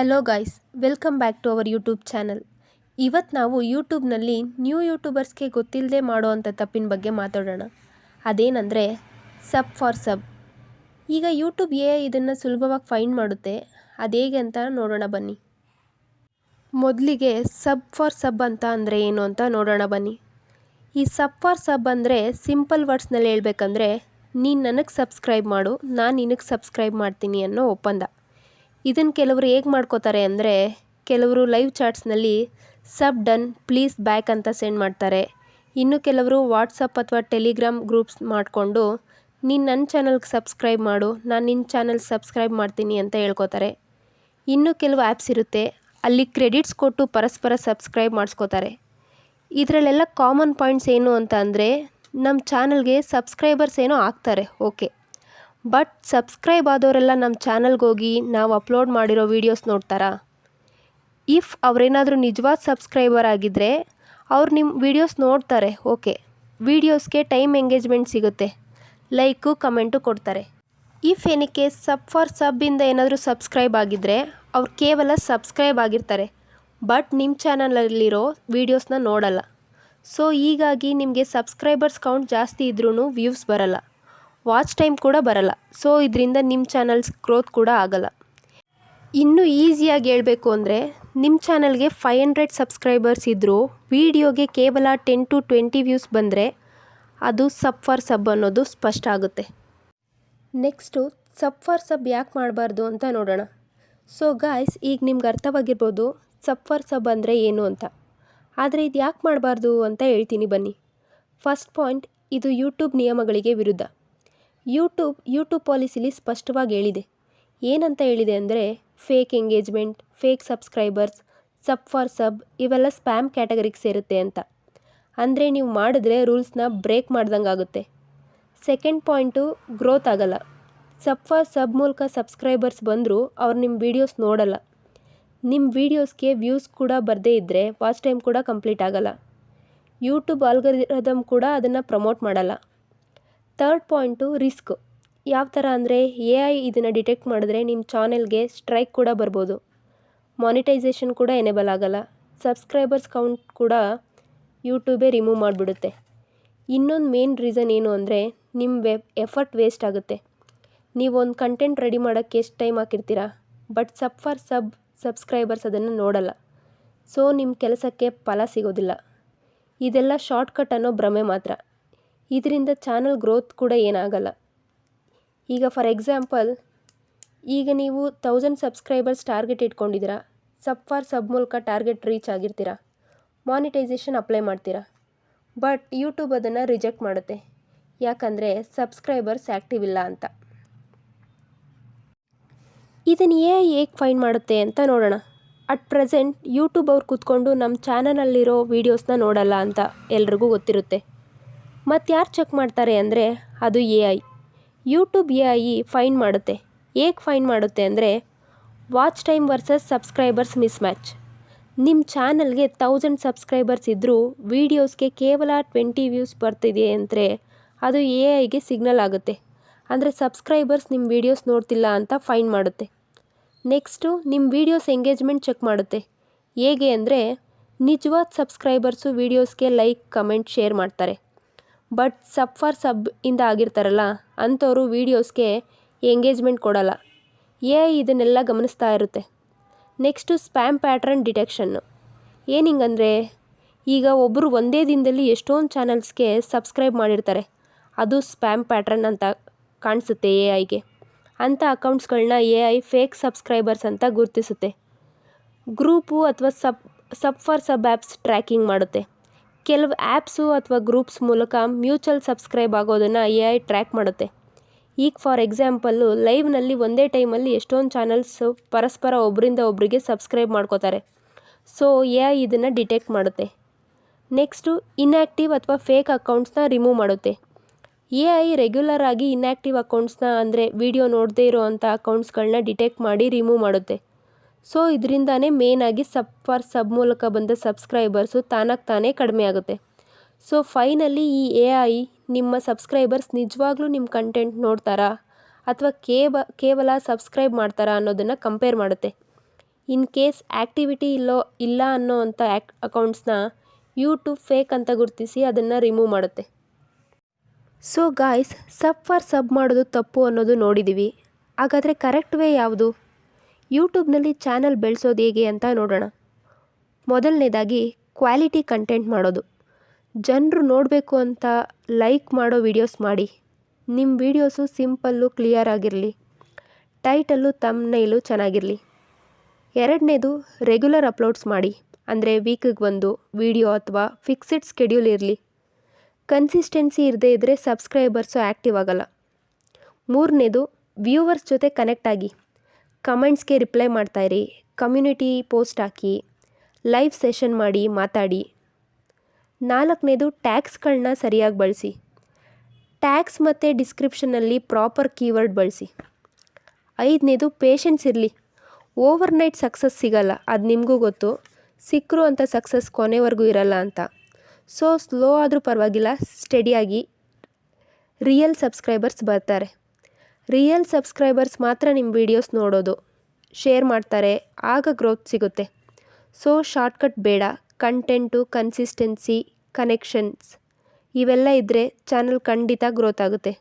Hello guys welcome back to our YouTube channel ಇವತ್ತು ನಾವು ಯೂಟ್ಯೂಬ್ನಲ್ಲಿ ನ್ಯೂ ಯೂಟ್ಯೂಬರ್ಸ್ಗೆ ಗೊತ್ತಿಲ್ಲದೆ ಮಾಡೋವಂಥ ತಪ್ಪಿನ ಬಗ್ಗೆ ಮಾತಾಡೋಣ. ಅದೇನೆಂದರೆ ಸಬ್ ಫಾರ್ ಸಬ್ ಈಗ ಯೂಟ್ಯೂಬ್ ಎ ಇದನ್ನು ಸುಲಭವಾಗಿ ಫೈಂಡ್ ಮಾಡುತ್ತೆ. ಅದು ಹೇಗೆ ಅಂತ ನೋಡೋಣ ಬನ್ನಿ. ಮೊದಲಿಗೆ ಸಬ್ ಫಾರ್ ಸಬ್ ಅಂತ ಅಂದರೆ ಏನು ಅಂತ ನೋಡೋಣ ಬನ್ನಿ. ಈ ಸಬ್ ಫಾರ್ ಸಬ್ ಅಂದರೆ ಸಿಂಪಲ್ ವರ್ಡ್ಸ್ನಲ್ಲಿ ಹೇಳ್ಬೇಕಂದ್ರೆ, ನೀನು ನನಗೆ ಸಬ್ಸ್ಕ್ರೈಬ್ ಮಾಡು, ನಾನು ನಿನಗೆ ಸಬ್ಸ್ಕ್ರೈಬ್ ಮಾಡ್ತೀನಿ ಅನ್ನೋ ಒಪ್ಪಂದ. ಇದನ್ನು ಕೆಲವರು ಹೇಗೆ ಮಾಡ್ಕೋತಾರೆ ಅಂದರೆ, ಕೆಲವರು ಲೈವ್ ಚಾಟ್ಸ್ನಲ್ಲಿ, ಸಬ್ ಡನ್, ಪ್ಲೀಸ್ ಬ್ಯಾಕ್ ಅಂತ ಸೆಂಡ್ ಮಾಡ್ತಾರೆ. ಇನ್ನು ಕೆಲವರು ವಾಟ್ಸಪ್ ಅಥವಾ ಟೆಲಿಗ್ರಾಮ್ ಗ್ರೂಪ್ಸ್ ಮಾಡಿಕೊಂಡು, ನೀನು ನನ್ನ ಚಾನಲ್ಗೆ ಸಬ್ಸ್ಕ್ರೈಬ್ ಮಾಡು, ನಾನು ನಿನ್ನ ಚಾನಲ್ ಸಬ್ಸ್ಕ್ರೈಬ್ ಮಾಡ್ತೀನಿ ಅಂತ ಹೇಳ್ಕೊತಾರೆ. ಇನ್ನು ಕೆಲವು ಆ್ಯಪ್ಸ್ ಇರುತ್ತೆ, ಅಲ್ಲಿ ಕ್ರೆಡಿಟ್ಸ್ ಕೊಟ್ಟು ಪರಸ್ಪರ ಸಬ್ಸ್ಕ್ರೈಬ್ ಮಾಡಿಸ್ಕೋತಾರೆ. ಇದರಲ್ಲೆಲ್ಲ ಕಾಮನ್ ಪಾಯಿಂಟ್ಸ್ ಏನು ಅಂತ ಅಂದರೆ ನಮ್ಮ ಚಾನಲ್ಗೆ ಸಬ್ಸ್ಕ್ರೈಬರ್ಸ್ ಏನೋ ಆಗ್ತಾರೆ, ಓಕೆ. ಬಟ್ ಸಬ್ಸ್ಕ್ರೈಬ್ ಆದವರೆಲ್ಲ ನಮ್ಮ ಚಾನಲ್ಗೆ ಹೋಗಿ ನಾವು ಅಪ್ಲೋಡ್ ಮಾಡಿರೋ ವೀಡಿಯೋಸ್ ನೋಡ್ತಾರಾ? ಇಫ್ ಅವರೇನಾದರೂ ನಿಜವಾದ ಸಬ್ಸ್ಕ್ರೈಬರ್ ಆಗಿದ್ದರೆ ಅವ್ರು ನಿಮ್ಮ ವೀಡಿಯೋಸ್ ನೋಡ್ತಾರೆ, ಓಕೆ. ವೀಡಿಯೋಸ್ಗೆ ಟೈಮ್ ಎಂಗೇಜ್ಮೆಂಟ್ ಸಿಗುತ್ತೆ. ಲೈಕು, ಕಮೆಂಟು ಕೊಡ್ತಾರೆ. ಇಫ್ ಏನಕ್ಕೆ ಸಬ್ ಫಾರ್ ಸಬ್ಬಿಂದ ಏನಾದರೂ ಸಬ್ಸ್ಕ್ರೈಬ್ ಆಗಿದ್ದರೆ ಅವ್ರು ಕೇವಲ ಸಬ್ಸ್ಕ್ರೈಬ್ ಆಗಿರ್ತಾರೆ. ಬಟ್ ನಿಮ್ಮ ಚಾನಲಲ್ಲಿರೋ ವೀಡಿಯೋಸ್ನ ನೋಡಲ್ಲ. ಸೊ ಹೀಗಾಗಿ ನಿಮಗೆ ಸಬ್ಸ್ಕ್ರೈಬರ್ಸ್ ಕೌಂಟ್ ಜಾಸ್ತಿ ಇದ್ರೂ ವ್ಯೂಸ್ ಬರಲ್ಲ. ವಾಚ್ ಟೈಮ್ ಕೂಡ ಬರಲ್ಲ. ಸೊ ಇದರಿಂದ ನಿಮ್ಮ ಚಾನಲ್ಸ್ ಗ್ರೋತ್ ಕೂಡ ಆಗಲ್ಲ. ಇನ್ನೂ ಈಸಿಯಾಗಿ ಹೇಳಬೇಕು ಅಂದರೆ ನಿಮ್ಮ ಚಾನಲ್ಗೆ ಫೈವ್ ಹಂಡ್ರೆಡ್ ಸಬ್ಸ್ಕ್ರೈಬರ್ಸ್ ಇದ್ದರೂ ವೀಡಿಯೋಗೆ ಕೇವಲ ಟೆನ್ ಟು ಟ್ವೆಂಟಿ ವ್ಯೂಸ್ ಬಂದರೆ, ಅದು ಸಬ್ ಫಾರ್ ಸಬ್ ಅನ್ನೋದು ಸ್ಪಷ್ಟ ಆಗುತ್ತೆ. ನೆಕ್ಸ್ಟು ಸಬ್ ಫಾರ್ ಸಬ್ ಯಾಕೆ ಮಾಡಬಾರ್ದು ಅಂತ ನೋಡೋಣ. ಸೊ ಗಾಯ್ಸ್ ಈಗ ನಿಮ್ಗೆ ಅರ್ಥವಾಗಿರ್ಬೋದು ಸಬ್ ಫಾರ್ ಸಬ್ ಅಂದರೆ ಏನು ಅಂತ. ಆದರೆ ಇದು ಯಾಕೆ ಮಾಡಬಾರ್ದು ಅಂತ ಹೇಳ್ತೀನಿ ಬನ್ನಿ. ಫಸ್ಟ್ ಪಾಯಿಂಟ್ ಇದು ಯೂಟ್ಯೂಬ್ ನಿಯಮಗಳಿಗೆ ವಿರುದ್ಧ. ಯೂಟ್ಯೂಬ್ ಯೂಟ್ಯೂಬ್ ಪಾಲಿಸಿಲಿ ಸ್ಪಷ್ಟವಾಗಿ ಹೇಳಿದೆ. ಏನಂತ ಹೇಳಿದೆ ಅಂದರೆ fake engagement fake subscribers sub for sub ಇವೆಲ್ಲ ಸ್ಪ್ಯಾಮ್ ಕ್ಯಾಟಗರಿಗೆ ಸೇರುತ್ತೆ ಅಂತ. ಅಂದರೆ ನೀವು ಮಾಡಿದ್ರೆ ರೂಲ್ಸ್ನ ಬ್ರೇಕ್ ಮಾಡ್ದಂಗೆ ಆಗುತ್ತೆ. ಸೆಕೆಂಡ್ ಪಾಯಿಂಟು ಗ್ರೋತ್ ಆಗಲ್ಲ. ಸಬ್ ಫಾರ್ ಸಬ್ ಮೂಲಕ ಸಬ್ಸ್ಕ್ರೈಬರ್ಸ್ ಬಂದರೂ ಅವ್ರು ನಿಮ್ಮ ವೀಡಿಯೋಸ್ ನೋಡಲ್ಲ. ನಿಮ್ಮ ವೀಡಿಯೋಸ್ಗೆ ವ್ಯೂಸ್ ಕೂಡ ಬರದೇ ಇದ್ದರೆ ವಾಚ್ ಟೈಮ್ ಕೂಡ ಕಂಪ್ಲೀಟ್ ಆಗಲ್ಲ. ಯೂಟ್ಯೂಬ್ ಆಲ್ಗರಿದಮ್ ಕೂಡ ಅದನ್ನು ಪ್ರಮೋಟ್ ಮಾಡಲ್ಲ. Third point risk. ಯಾವ ಥರ ಅಂದರೆ ಎ ಐ ಇದನ್ನು ಡಿಟೆಕ್ಟ್ ಮಾಡಿದ್ರೆ ನಿಮ್ಮ ಚಾನೆಲ್ಗೆ ಸ್ಟ್ರೈಕ್ ಕೂಡ ಬರ್ಬೋದು. ಮಾನಿಟೈಸೇಷನ್ ಕೂಡ ಎನೇಬಲ್ ಆಗಲ್ಲ. ಸಬ್ಸ್ಕ್ರೈಬರ್ಸ್ ಕೌಂಟ್ ಕೂಡ ಯೂಟ್ಯೂಬೇ ರಿಮೂವ್ ಮಾಡಿಬಿಡುತ್ತೆ. ಇನ್ನೊಂದು ಮೇನ್ ರೀಸನ್ ಏನು ಅಂದರೆ ನಿಮ್ಮ ವೆಬ್ ಎಫರ್ಟ್ ವೇಸ್ಟ್ ಆಗುತ್ತೆ. ನೀವು ಒಂದು ಕಂಟೆಂಟ್ ರೆಡಿ ಮಾಡೋಕ್ಕೆ ಎಷ್ಟು time ಹಾಕಿರ್ತೀರಾ? But sub for sub subscribers ಅದನ್ನು ನೋಡಲ್ಲ. ಸೊ ನಿಮ್ಮ ಕೆಲಸಕ್ಕೆ ಫಲ ಸಿಗೋದಿಲ್ಲ. ಇದೆಲ್ಲ ಶಾರ್ಟ್ಕಟ್ ಅನ್ನೋ ಭ್ರಮೆ ಮಾತ್ರ. ಇದರಿಂದ ಚಾನಲ್ ಗ್ರೋತ್ ಕೂಡ ಏನಾಗಲ್ಲ. ಈಗ ಫಾರ್ ಎಕ್ಸಾಂಪಲ್, ಈಗ ನೀವು ತೌಸಂಡ್ ಸಬ್ಸ್ಕ್ರೈಬರ್ಸ್ ಟಾರ್ಗೆಟ್ ಇಟ್ಕೊಂಡಿದ್ದೀರಾ, ಸಬ್ ಫಾರ್ ಸಬ್ ಮೂಲಕ ಟಾರ್ಗೆಟ್ ರೀಚ್ ಆಗಿರ್ತೀರಾ ಮಾನಿಟೈಸೇಷನ್ ಅಪ್ಲೈ ಮಾಡ್ತೀರಾ ಬಟ್ ಯೂಟ್ಯೂಬ್ ಅದನ್ನು ರಿಜೆಕ್ಟ್ ಮಾಡುತ್ತೆ. ಯಾಕಂದರೆ ಸಬ್ಸ್ಕ್ರೈಬರ್ಸ್ ಆ್ಯಕ್ಟಿವ್ ಇಲ್ಲ ಅಂತ. ಇದನ್ನು ಏ ಏಕ್ ಫೈಂಡ್ ಮಾಡುತ್ತೆ ಅಂತ ನೋಡೋಣ. ಅಟ್ ಪ್ರೆಸೆಂಟ್ ಯೂಟ್ಯೂಬ್ ಅವ್ರು ಕೂತ್ಕೊಂಡು ನಮ್ಮ ಚಾನಲಲ್ಲಿರೋ ವೀಡಿಯೋಸ್ನ ನೋಡಲ್ಲ ಅಂತ ಎಲ್ರಿಗೂ ಗೊತ್ತಿರುತ್ತೆ. ಮತ್ತು ಯಾರು ಚೆಕ್ ಮಾಡ್ತಾರೆ ಅಂದರೆ ಅದು A I YouTube A I find ಮಾಡುತ್ತೆ. ಹೇಗೆ ಫೈಂಡ್ ಮಾಡುತ್ತೆ ಅಂದರೆ watch time versus subscribers mismatch ನಿಮ್ಮ ಚಾನಲ್ಗೆ ತೌಸಂಡ್ ಸಬ್ಸ್ಕ್ರೈಬರ್ಸ್ ಇದ್ದರೂ ವೀಡಿಯೋಸ್ಗೆ ಕೇವಲ ಟ್ವೆಂಟಿ ವ್ಯೂಸ್ ಬರ್ತಿದೆ ಅಂದರೆ ಅದು ಎ ಐಗೆ ಸಿಗ್ನಲ್ ಆಗುತ್ತೆ. ಅಂದರೆ ಸಬ್ಸ್ಕ್ರೈಬರ್ಸ್ ನಿಮ್ಮ ವೀಡಿಯೋಸ್ ನೋಡ್ತಿಲ್ಲ ಅಂತ ಫೈಂಡ್ ಮಾಡುತ್ತೆ. ನೆಕ್ಸ್ಟು ನಿಮ್ಮ ವೀಡಿಯೋಸ್ ಎಂಗೇಜ್ಮೆಂಟ್ ಚೆಕ್ ಮಾಡುತ್ತೆ. ಹೇಗೆ ಅಂದರೆ ನಿಜವಾದ ಸಬ್ಸ್ಕ್ರೈಬರ್ಸು ವೀಡಿಯೋಸ್ಗೆ ಲೈಕ್ ಕಮೆಂಟ್ ಶೇರ್ ಮಾಡ್ತಾರೆ. ಬಟ್ ಸಬ್ ಫಾರ್ ಸಬ್ ಇಂದ ಆಗಿರ್ತಾರಲ್ಲ, ಅಂಥವರು ವೀಡಿಯೋಸ್ಗೆ ಎಂಗೇಜ್ಮೆಂಟ್ ಕೊಡಲ್ಲ. ಎ ಇದನ್ನೆಲ್ಲ ಗಮನಿಸ್ತಾ ಇರುತ್ತೆ. ನೆಕ್ಸ್ಟು ಸ್ಪ್ಯಾಮ್ ಪ್ಯಾಟ್ರನ್ ಡಿಟೆಕ್ಷನ್ನು ಏನಿಂಗಂದರೆ ಈಗ ಒಬ್ಬರು ಒಂದೇ ದಿನದಲ್ಲಿ ಎಷ್ಟೊಂದು ಚಾನಲ್ಸ್ಗೆ ಸಬ್ಸ್ಕ್ರೈಬ್ ಮಾಡಿರ್ತಾರೆ. ಅದು ಸ್ಪ್ಯಾಮ್ ಪ್ಯಾಟ್ರನ್ ಅಂತ ಕಾಣಿಸುತ್ತೆ ಎ ಐಗೆ ಅಂಥ ಅಕೌಂಟ್ಸ್ಗಳನ್ನ ಎ ಐ ಫೇಕ್ ಸಬ್ಸ್ಕ್ರೈಬರ್ಸ್ ಅಂತ ಗುರುತಿಸುತ್ತೆ. ಗ್ರೂಪು ಅಥವಾ sub sub for sub apps tracking ಮಾಡುತ್ತೆ. ಕೆಲವು ಆ್ಯಪ್ಸು ಅಥವಾ ಗ್ರೂಪ್ಸ್ ಮೂಲಕ ಮ್ಯೂಚುವಲ್ ಸಬ್ಸ್ಕ್ರೈಬ್ ಆಗೋದನ್ನು ಎ ಐ ಟ್ರ್ಯಾಕ್ ಮಾಡುತ್ತೆ. ಈಗ ಫಾರ್ ಎಕ್ಸಾಂಪಲ್ಲು, ಲೈವ್ನಲ್ಲಿ ಒಂದೇ ಟೈಮಲ್ಲಿ ಎಷ್ಟೊಂದು ಚಾನಲ್ಸು ಪರಸ್ಪರ ಒಬ್ಬರಿಂದ ಒಬ್ಬರಿಗೆ ಸಬ್ಸ್ಕ್ರೈಬ್ ಮಾಡ್ಕೋತಾರೆ. ಸೊ, ಎ ಐ ಇದನ್ನು ಡಿಟೆಕ್ಟ್ ಮಾಡುತ್ತೆ. ನೆಕ್ಸ್ಟು ಇನ್ಆ್ಯಕ್ಟಿವ್ ಅಥವಾ ಫೇಕ್ ಅಕೌಂಟ್ಸ್ನ ರಿಮೂವ್ ಮಾಡುತ್ತೆ. ಎ ಐ ರೆಗ್ಯುಲರ್ ಆಗಿ ಇನ್ಆ್ಯಕ್ಟಿವ್ ಅಕೌಂಟ್ಸ್ನ ಅಂದರೆ ವಿಡಿಯೋ ನೋಡದೇ ಇರೋವಂಥ ಅಕೌಂಟ್ಸ್ಗಳನ್ನ ಡಿಟೆಕ್ಟ್ ಮಾಡಿ ರಿಮೂವ್ ಮಾಡುತ್ತೆ. ಸೊ ಇದರಿಂದಾನೇ ಮೇನಾಗಿ ಸಬ್ ಫಾರ್ ಸಬ್ ಮೂಲಕ ಬಂದ ಸಬ್ಸ್ಕ್ರೈಬರ್ಸು ತಾನಾಗಿ ತಾನೇ ಕಡಿಮೆ ಆಗುತ್ತೆ. ಸೊ ಫೈನಲಿ ಈ ಎ ಐ ನಿಮ್ಮ ಸಬ್ಸ್ಕ್ರೈಬರ್ಸ್ ನಿಜವಾಗ್ಲೂ ನಿಮ್ಮ ಕಂಟೆಂಟ್ ನೋಡ್ತಾರಾ? ಅಥವಾ ಕೇವ ಕೇವಲ ಸಬ್ಸ್ಕ್ರೈಬ್ ಮಾಡ್ತಾರಾ ಅನ್ನೋದನ್ನು ಕಂಪೇರ್ ಮಾಡುತ್ತೆ. ಇನ್ ಕೇಸ್ ಆ್ಯಕ್ಟಿವಿಟಿ ಇಲ್ಲೋ, ಇಲ್ಲ ಅನ್ನೋ ಅಂಥ ಆ್ಯಕ್ ಅಕೌಂಟ್ಸ್ನ ಯೂಟ್ಯೂಬ್ ಫೇಕ್ ಅಂತ ಗುರುತಿಸಿ ಅದನ್ನು ರಿಮೂವ್ ಮಾಡುತ್ತೆ. So guys sub for sub ಮಾಡೋದು ತಪ್ಪು ಅನ್ನೋದು ನೋಡಿದ್ದೀವಿ ಹಾಗಾದರೆ ಕರೆಕ್ಟ್ ವೇ ಯಾವುದು? ಯೂಟ್ಯೂಬ್ನಲ್ಲಿ ಚಾನಲ್ ಬೆಳೆಸೋದು ಹೇಗೆ ಅಂತ ನೋಡೋಣ. ಮೊದಲನೇದಾಗಿ ಕ್ವಾಲಿಟಿ ಕಂಟೆಂಟ್ ಮಾಡೋದು. ಜನರು ನೋಡಬೇಕು ಅಂತ ಲೈಕ್ ಮಾಡೋ ವಿಡಿಯೋಸ್ ಮಾಡಿ. ನಿಮ್ಮ ವಿಡಿಯೋಸು ಸಿಂಪಲ್ಲು ಕ್ಲಿಯರ್ ಆಗಿರಲಿ. ಟೈಟಲ್ಲು ತಮ್ನೈಲು ಚೆನ್ನಾಗಿರಲಿ. ಎರಡನೇದು ರೆಗ್ಯುಲರ್ ಅಪ್ಲೋಡ್ಸ್ ಮಾಡಿ. ಅಂದರೆ ವೀಕಿಗೆ ಒಂದು ವಿಡಿಯೋ ಅಥವಾ ಫಿಕ್ಸೆಡ್ ಸ್ಕೆಡ್ಯೂಲ್ ಇರಲಿ. ಕನ್ಸಿಸ್ಟೆನ್ಸಿ ಇರದೇ ಇದ್ದರೆ ಸಬ್ಸ್ಕ್ರೈಬರ್ಸು ಆ್ಯಕ್ಟಿವ್ ಆಗಲ್ಲ. ಮೂರನೇದು ವ್ಯೂವರ್ಸ್ ಜೊತೆ ಕನೆಕ್ಟ್ ಆಗಿ. ಕಮೆಂಟ್ಸ್ಗೆ ರಿಪ್ಲೈ ಮಾಡ್ತಾಯಿರಿ. ಕಮ್ಯುನಿಟಿ ಪೋಸ್ಟ್ ಹಾಕಿ, ಲೈವ್ ಸೆಷನ್ ಮಾಡಿ ಮಾತಾಡಿ. ನಾಲ್ಕನೇದು ಟ್ಯಾಕ್ಸ್ಗಳನ್ನ ಸರಿಯಾಗಿ ಬಳಸಿ. ಟ್ಯಾಗ್ಸ್ ಮತ್ತು ಡಿಸ್ಕ್ರಿಪ್ಷನಲ್ಲಿ ಪ್ರಾಪರ್ ಕೀವರ್ಡ್ ಬಳಸಿ. ಐದನೇದು, ಪೇಷನ್ಸ್ ಇರಲಿ. ಓವರ್ ನೈಟ್ ಸಕ್ಸಸ್ ಸಿಗಲ್ಲ, ಅದು ನಿಮಗೂ ಗೊತ್ತು. ಸಿಕ್ಕರು ಅಂತ ಸಕ್ಸಸ್ ಕೊನೆವರೆಗೂ ಇರಲ್ಲ ಅಂತ. ಸೊ, ಸ್ಲೋ ಆದರೂ ಪರವಾಗಿಲ್ಲ, ಸ್ಟಡಿಯಾಗಿ. ರಿಯಲ್ ಸಬ್ಸ್ಕ್ರೈಬರ್ಸ್ ಬರ್ತಾರೆ. ರಿಯಲ್ ಸಬ್ಸ್ಕ್ರೈಬರ್ಸ್ ಮಾತ್ರ ನಿಮ್ಮ ವಿಡಿಯೋಸ್ ನೋಡೋದು. ಶೇರ್ ಮಾಡ್ತಾರೆ, ಆಗ ಗ್ರೋತ್ ಸಿಗುತ್ತೆ. ಸೊ, ಶಾರ್ಟ್ಕಟ್ ಬೇಡ. ಕಂಟೆಂಟು, ಕನ್ಸಿಸ್ಟೆನ್ಸಿ, ಕನೆಕ್ಷನ್ಸ್, ಇವೆಲ್ಲ ಇದ್ದರೆ ಚಾನಲ್ ಖಂಡಿತ ಗ್ರೋತ್ ಆಗುತ್ತೆ.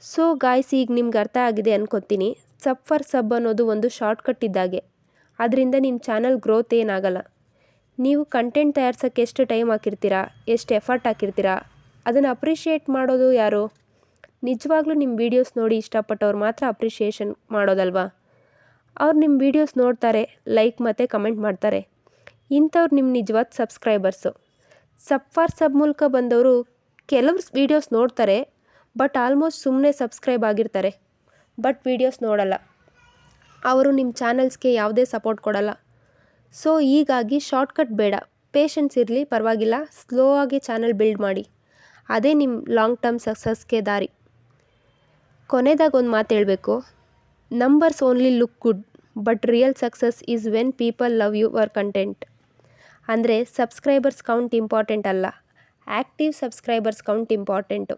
ಸೊ, ಗಾಯ್ಸ್, ಈಗ ನಿಮ್ಗೆ ಅರ್ಥ ಆಗಿದೆ ಅನ್ಕೋತೀನಿ. ಸಬ್ ಫಾರ್ ಸಬ್ ಅನ್ನೋದು ಒಂದು ಶಾರ್ಟ್ಕಟ್ ಇದ್ದಾಗೆ. ಅದರಿಂದ ನಿಮ್ಮ ಚಾನಲ್ ಗ್ರೋತ್ ಏನಾಗಲ್ಲ. ನೀವು ಕಂಟೆಂಟ್ ತಯಾರ್ಸೋಕ್ಕೆ ಎಷ್ಟು ಟೈಮ್ ಹಾಕಿರ್ತೀರಾ, ಎಷ್ಟು ಎಫರ್ಟ್ ಹಾಕಿರ್ತೀರಾ, ಅದನ್ನು ಅಪ್ರಿಷಿಯೇಟ್ ಮಾಡೋದು ಯಾರು? ನಿಜವಾಗ್ಲೂ ನಿಮ್ಮ ವೀಡಿಯೋಸ್ ನೋಡಿ ಇಷ್ಟಪಟ್ಟವ್ರು ಮಾತ್ರ ಅಪ್ರಿಷಿಯೇಷನ್ ಮಾಡೋದಲ್ವಾ? ಅವ್ರು ನಿಮ್ಮ ವೀಡಿಯೋಸ್ ನೋಡ್ತಾರೆ ಲೈಕ್ ಮತ್ತು ಕಮೆಂಟ್ ಮಾಡ್ತಾರೆ. ಇಂಥವ್ರು ನಿಮ್ಮ ನಿಜವಾದ ಸಬ್ಸ್ಕ್ರೈಬರ್ಸು ಸಬ್ ಫಾರ್ ಸಬ್ ಮೂಲಕ ಬಂದವರು ಕೆಲವ್ರು ವೀಡಿಯೋಸ್ ನೋಡ್ತಾರೆ ಬಟ್ ಆಲ್ಮೋಸ್ಟ್ ಸುಮ್ಮನೆ ಸಬ್ಸ್ಕ್ರೈಬ್ ಆಗಿರ್ತಾರೆ. ಬಟ್ ವೀಡಿಯೋಸ್ ನೋಡಲ್ಲ. ಅವರು ನಿಮ್ಮ ಚಾನಲ್ಸ್ಗೆ ಯಾವುದೇ ಸಪೋರ್ಟ್ ಕೊಡಲ್ಲ. ಸೊ ಹೀಗಾಗಿ ಶಾರ್ಟ್ಕಟ್ ಬೇಡ. ಪೇಷನ್ಸ್ ಇರಲಿ, ಪರವಾಗಿಲ್ಲ. ಸ್ಲೋ ಆಗಿ ಚಾನಲ್ ಬಿಲ್ಡ್ ಮಾಡಿ. ಅದೇ ನಿಮ್ಮ ಲಾಂಗ್ ಟರ್ಮ್ ಸಕ್ಸಸ್ಗೆ ದಾರಿ. ಕೊನೆದಾಗ ಒಂದು ಮಾತು ಹೇಳಬೇಕು. Numbers only look good but real success is when people love your content ಅಂದರೆ ಸಬ್ಸ್ಕ್ರೈಬರ್ಸ್ ಕೌಂಟ್ ಇಂಪಾರ್ಟೆಂಟ್ ಅಲ್ಲ active subscribers count important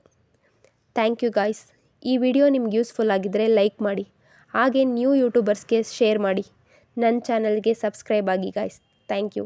thank you guys ಈ ವಿಡಿಯೋ ನಿಮ್ಗೆ ಯೂಸ್ಫುಲ್ ಆಗಿದ್ದರೆ ಲೈಕ್ ಮಾಡಿ, ಹಾಗೆ ನ್ಯೂ ಯೂಟ್ಯೂಬರ್ಸ್ಗೆ ಶೇರ್ ಮಾಡಿ. ನನ್ನ ಚಾನಲ್ಗೆ ಸಬ್ಸ್ಕ್ರೈಬ್ ಆಗಿ ಗಾಯ್ಸ್ ಥ್ಯಾಂಕ್ ಯು